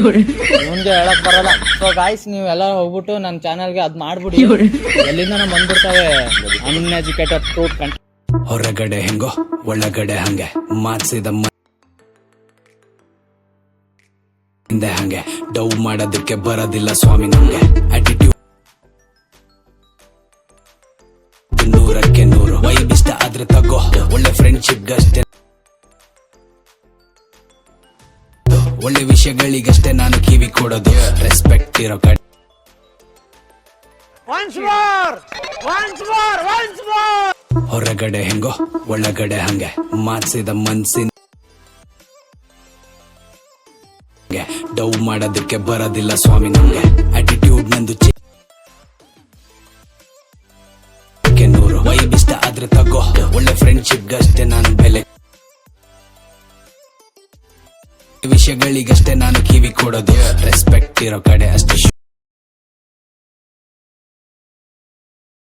ಮುಂದೆ ಹೇಳಕ್ ಬರಲ್ಲ. ಸೊ ಗಾಯ್ಸ್ ನೀವು ಎಲ್ಲ ಹೋಗ್ಬಿಟ್ಟು ನನ್ನ ಚಾನಲ್ಗೆ ಅದ್ ಮಾಡ್ಬಿಡಿ. ಎಲ್ಲಿಂದ ನಮ್ ಬಂದ್ಬಿಡ್ತಾವೆ ಅನ್ಎಜುಕೇಟೆಡ್ ಫ್ರೂಟ್ ಕಂಟ್ ಹೊರಗಡೆ ಹೆಂಗೋ ಒಳಗಡೆ ಹಂಗೆ. ಮಾತ್ಸಿದ ಹಿಂದೆ ಹಂಗೆ. ಡೌ ಮಾಡೋದಕ್ಕೆ ಬರೋದಿಲ್ಲ ಸ್ವಾಮಿ ನಮ್ಗೆ. ಆಟಿಟ್ಯೂಡ್ ನೂರಕ್ಕೆ ನೂರು. ವೈಬ್ ಇಷ್ಟ ಆದ್ರೆ ತಗೋ. ಒಳ್ಳೆ ಫ್ರೆಂಡ್ಶಿಪ್ ಗಷ್ಟೇ. ಒಳ್ಳೆ ವಿಷಯಗಳಿಗಷ್ಟೇ ನಾನು ಕಿವಿ ಕೊಡೋದು. ರೆಸ್ಪೆಕ್ಟ್ ಇರೋ ಕಡೆ. ಹೊರಗಡೆ ಹೆಂಗೋ ಒಳಗಡೆ ಹಂಗೆ. ಮಾತ್ಸಿದ ಮನ್ಸಿನ ಡೌ ಮಾಡೋದಕ್ಕೆ ಬರೋದಿಲ್ಲ ಸ್ವಾಮಿ ನಮ್ಗೆ. ಆಟಿಟ್ಯೂಡ್ ನಂದು ಚಿಕ್ಕ ನೂರು. ವೈಬ್ ಆದ್ರೆ ತಗೋ. ವಿಷಯಗಳಿಗಷ್ಟೇ ನಾನು ಕಿವಿ ಕೊಡೋದು. ರೆಸ್ಪೆಕ್ಟ್ ಇರೋ ಕಡೆ ಅಷ್ಟೇ